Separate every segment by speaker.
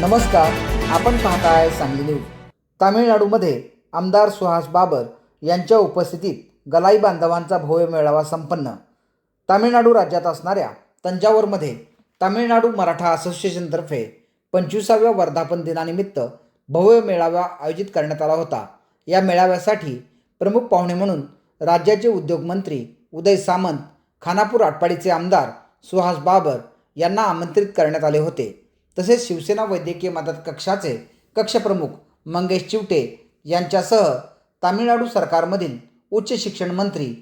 Speaker 1: नमस्कार आपण पाहताय सांगली न्यूज. तामिळनाडूमध्ये आमदार सुहास बाबर यांच्या उपस्थितीत गलाई बांधवांचा भव्य मेळावा संपन्न. तामिळनाडू राज्यात असणाऱ्या तंजावरमध्ये तामिळनाडू मराठा असोसिएशनतर्फे पंचवीसाव्या वर्धापन दिनानिमित्त भव्य मेळावा आयोजित करण्यात आला होता. या मेळाव्यासाठी प्रमुख पाहुणे म्हणून राज्याचे उद्योगमंत्री उदय सामंत खानापूर आटपाडीचे आमदार सुहास बाबर यांना आमंत्रित करण्यात आले होते. तसेच शिवसेना वैद्यकीय मदत कक्षाचे कक्षप्रमुख मंगेश चिवटे यांच्यासह तामिळनाडू सरकारमधील उच्च शिक्षण मंत्री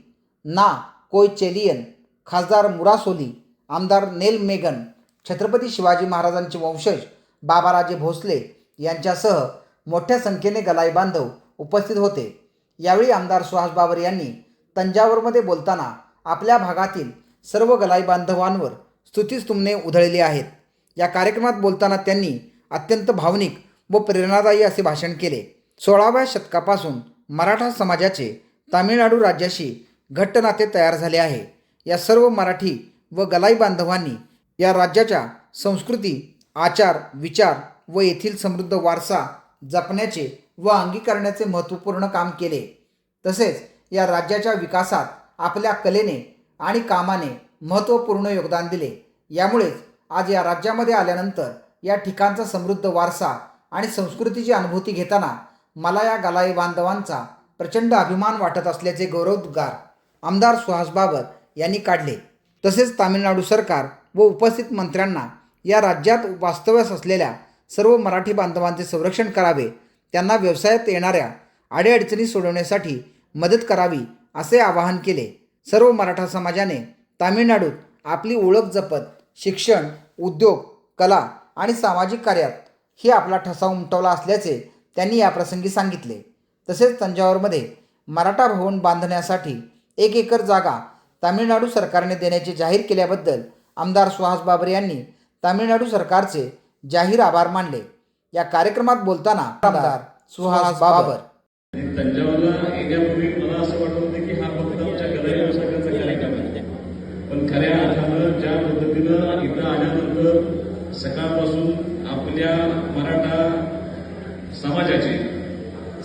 Speaker 1: ना कोयचेलियन खासदार मुरासोली आमदार नेल मेगन छत्रपती शिवाजी महाराजांचे वंशज बाबाराजे भोसले यांच्यासह मोठ्या संख्येने गलाई बांधव उपस्थित होते. यावेळी आमदार सुहास बाबर यांनी तंजावरमध्ये बोलताना आपल्या भागातील सर्व गलाई बांधवांवर स्तुतीस्तुमने उधळली आहेत. या कार्यक्रमात बोलताना त्यांनी अत्यंत भावनिक व प्रेरणादायी असे भाषण केले. सोळाव्या शतकापासून मराठा समाजाचे तामिळनाडू राज्याशी घट्ट नाते तयार झाले आहे. या सर्व मराठी व गलाई बांधवांनी या राज्याच्या संस्कृती आचार विचार व येथील समृद्ध वारसा जपण्याचे व अंगीकारण्याचे महत्त्वपूर्ण काम केले. तसेच या राज्याच्या विकासात आपल्या कलेने आणि कामाने महत्त्वपूर्ण योगदान दिले. यामुळेच आज या राज्यामध्ये आल्यानंतर या ठिकाणचा समृद्ध वारसा आणि संस्कृतीची अनुभूती घेताना मला या गलाई बांधवांचा प्रचंड अभिमान वाटत असल्याचे गौरवोद्गार आमदार सुहास बाबर यांनी काढले. तसेच तामिळनाडू सरकार व उपस्थित मंत्र्यांना या राज्यात वास्तव्यास असलेल्या सर्व मराठी बांधवांचे संरक्षण करावे त्यांना व्यवसायात येणाऱ्या अडीअडचणी सोडवण्यासाठी मदत करावी असे आवाहन केले. सर्व मराठा समाजाने तामिळनाडूत आपली ओळख जपत शिक्षण उद्योग कला आणि सामाजिक कार्यात ही आपला ठसा उमटवला असल्याचे त्यांनी याप्रसंगी सांगितले. तसेच तंजावरमध्ये मराठा भवन बांधण्यासाठी एक एकर जागा तामिळनाडू सरकारने देण्याचे जाहीर केल्याबद्दल आमदार सुहास बाबर यांनी तामिळनाडू सरकारचे जाहीर आभार मानले. या कार्यक्रमात बोलताना आमदार सुहास बाबर.
Speaker 2: तंजावरला येण्यापूर्वी मला असं वाटत होतं की हा फक्त आमच्या गलाई व्यवसायाचा कार्यक्रम आहे पण खऱ्या अर्थानं ज्या पद्धतीनं इथं आल्यानंतर सकाळपासून आपल्या मराठा समाजाची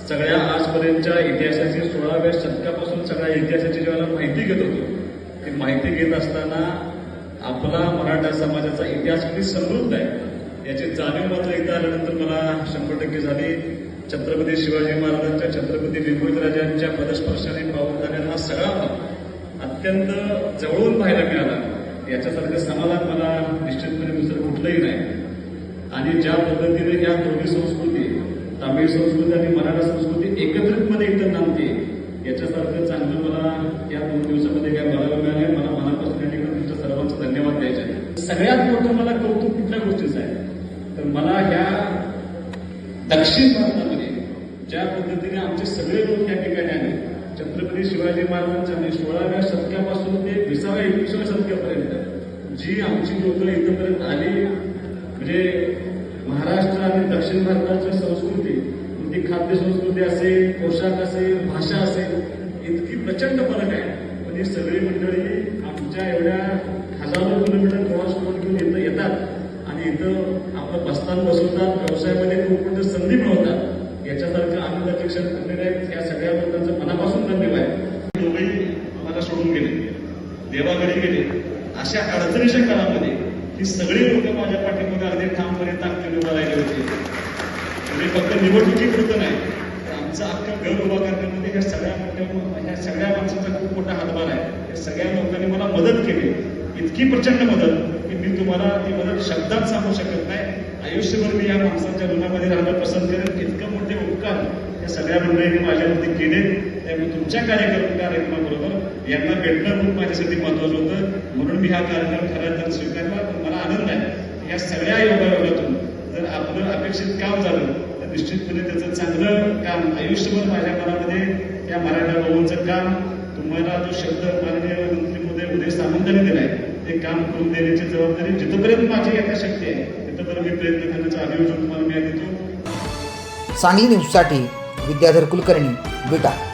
Speaker 2: सगळ्या आजपर्यंतच्या इतिहासाची सोळाव्या शतकापासून सगळ्या इतिहासाची जेव्हा माहिती घेत होतो ती माहिती घेत असताना आपला मराठा समाजाचा इतिहास किती समृद्ध आहे याची जाणीव मात्र इथं आल्यानंतर मला शंभर टक्के झाली. छत्रपती शिवाजी महाराजांच्या छत्रपती विभूतराजांच्या पदस्पर्शाने पाहून झालेला हा सगळा अत्यंत जवळून पाहायला मिळाला. याच्यासारखं समाधान मला निश्चितपणे दुसरं कुठलंही नाही. आणि ज्या पद्धतीने या दोन्ही संस्कृती तामिळ संस्कृती आणि मराठा संस्कृती एकत्रितपणे इथं नांदते याच्यासारखं चांगलं मला या दोन दिवसामध्ये काय बघायला मिळालं मला मनापासून या ठिकाणी तुमच्या सर्वांचा धन्यवाद द्यायचे आहे. सगळ्यात मोठं मला कौतुक कुठल्या गोष्टीचं आहे? तर मला ह्या दक्षिण भारतामध्ये ज्या पद्धतीने आमचे सगळे लोक या ठिकाणी छत्रपती शिवाजी महाराजांच्या सोळाव्या शतकापासून ते विसाव्या एकविसाव्या शतकापर्यंत जी आमची लोक इथंपर्यंत आली म्हणजे महाराष्ट्र आणि दक्षिण भारताची संस्कृती ती खाद्य संस्कृती असेल पोशाख असेल भाषा असेल इतकी प्रचंड फरक आहे. पण ही सगळी मंडळी आमच्या एवढ्या हजारो किलोमीटर प्रवास करून घेऊन इथं येतात आणि इथं आपलं बसतात बसवतात व्यवसायामध्ये खूप मोठ्या संधी मिळवतात. याच्यासारखं आनंदाचे क्षण घडलेले आहेत सगळ्या लोकांचं मनापासून धन्यवाद दोघेही मला सोडून गेले देवाकडे गेले. अशा अडचणीच्या काळामध्ये ही सगळी लोक माझ्या पाठीमध्ये अगदी ठामपणे ताकदीने उभा राहिले होते. म्हणजे फक्त निवडणुकीपुरतं नाही तर आमचं अख्खं घर उभा करण्यामध्ये ह्या सगळ्या मोठ्या ह्या सगळ्या माणसाचा खूप मोठा हातभार आहे. या सगळ्या लोकांनी मला मदत केली. इतकी प्रचंड मदत की मी तुम्हाला ती मदत शब्दात सांगू शकत नाही. आयुष्यभर मी या माणसाच्या ऋणामध्ये राहणं पसंत करेन इतकं मोठे उपकार सगळ्या मंडळींनी माझ्यावरती केले. त्यामुळे तुमच्या कार्यक्रम कार्यक्रमाबरोबर यांना भेटणं खूप माझ्यासाठी महत्वाचं होतं. म्हणून मी हा कार्यक्रम खऱ्या तर स्वीकारला पण मला आनंद आहे. या सगळ्या योगायोगातून जर आपलं अपेक्षित काम झालं तर निश्चितपणे त्याचं चांगलं काम आयुष्यभर माझ्या मनामध्ये त्या मराठा भवनचं काम तुम्हाला जो शब्द माननीय मंत्री मोदय उदय सामंतांनी दिलाय ते काम करून देण्याची जबाबदारी जिथपर्यंत माझी यथाशक्ती आहे तिथपर्यंत मी प्रयत्न करण्याचा अभियोजन तुम्हाला मी देतो.
Speaker 1: सांगली न्यूजसाठी विद्याधर कुलकर्णी बिटा.